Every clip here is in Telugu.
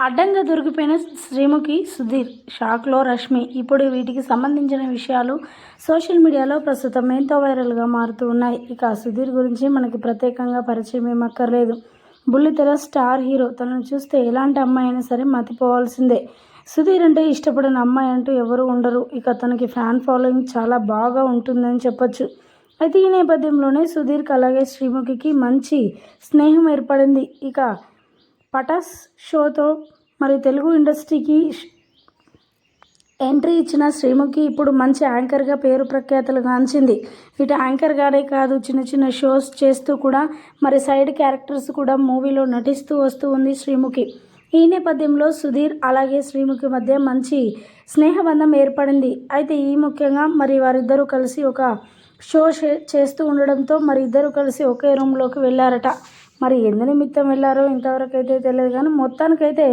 అడ్డంగా దొరికిపోయిన శ్రీముఖి సుధీర్ షాక్లో రష్మి ఇప్పుడు వీటికి సంబంధించిన విషయాలు సోషల్ మీడియాలో ప్రస్తుతం ఎంతో వైరల్గా మారుతూ ఉన్నాయి. ఇక సుధీర్ గురించి మనకి ప్రత్యేకంగా పరిచయం ఏమక్కర్లేదు. బుల్లితెర స్టార్ హీరో తనను చూస్తే ఎలాంటి అమ్మాయి అయినా సరే మతిపోవాల్సిందే. సుధీర్ అంటే ఇష్టపడిన అమ్మాయి అంటూ ఎవరు ఉండరు. ఇక తనకి ఫ్యాన్ ఫాలోయింగ్ చాలా బాగా ఉంటుందని చెప్పొచ్చు. అయితే ఈ నేపథ్యంలోనే సుధీర్కి అలాగే శ్రీముఖికి మంచి స్నేహం ఏర్పడింది. ఇక పటాస్ షోతో మరి తెలుగు ఇండస్ట్రీకి ఎంట్రీ ఇచ్చిన శ్రీముఖి ఇప్పుడు మంచి యాంకర్గా పేరు ప్రఖ్యాతలు గాంచింది. ఇటు యాంకర్గానే కాదు చిన్న చిన్న షోస్ చేస్తూ కూడా మరి సైడ్ క్యారెక్టర్స్ కూడా మూవీలో నటిస్తూ వస్తూ ఉంది శ్రీముఖి. ఈ నేపథ్యంలో సుధీర్ అలాగే శ్రీముఖి మధ్య మంచి స్నేహబంధం ఏర్పడింది. అయితే ఈ ముఖ్యంగా మరి వారిద్దరూ కలిసి ఒక షో చేస్తూ ఉండడంతో మరి ఇద్దరు కలిసి ఒకే రూమ్లోకి వెళ్ళారట మరి ఎందు నిమిత్తం వెళ్ళారో ఇంతవరకు అయితే తెలియదు కానీ మొత్తానికైతే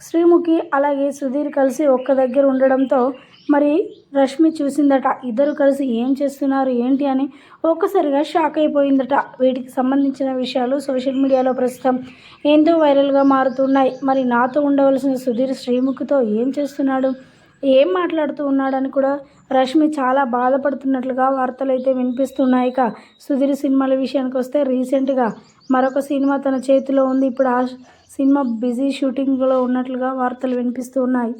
శ్రీముఖి అలాగే సుధీర్ కలిసి ఒక్క దగ్గర ఉండడంతో మరి రష్మి చూసిందట ఇద్దరు కలిసి ఏం చేస్తున్నారు ఏంటి అని ఒక్కసారిగా షాక్ అయిపోయిందట. వీటికి సంబంధించిన విషయాలు సోషల్ మీడియాలో ప్రస్తుతం ఎంతో వైరల్గా మారుతున్నాయి. మరి నాతో ఉండవలసిన సుధీర్ శ్రీముఖితో ఏం చేస్తున్నాడు ఏం మాట్లాడుతూ ఉన్నాడని కూడా రష్మి చాలా బాధపడుతున్నట్లుగా వార్తలు అయితే వినిపిస్తున్నాయి ఇక. సుధీర్ సినిమాల విషయానికి వస్తే రీసెంట్గా మరొక సినిమా తన చేతిలో ఉంది. ఇప్పుడు ఆ సినిమా బిజీ షూటింగ్లో ఉన్నట్లుగా వార్తలు వినిపిస్తూ ఉన్నాయి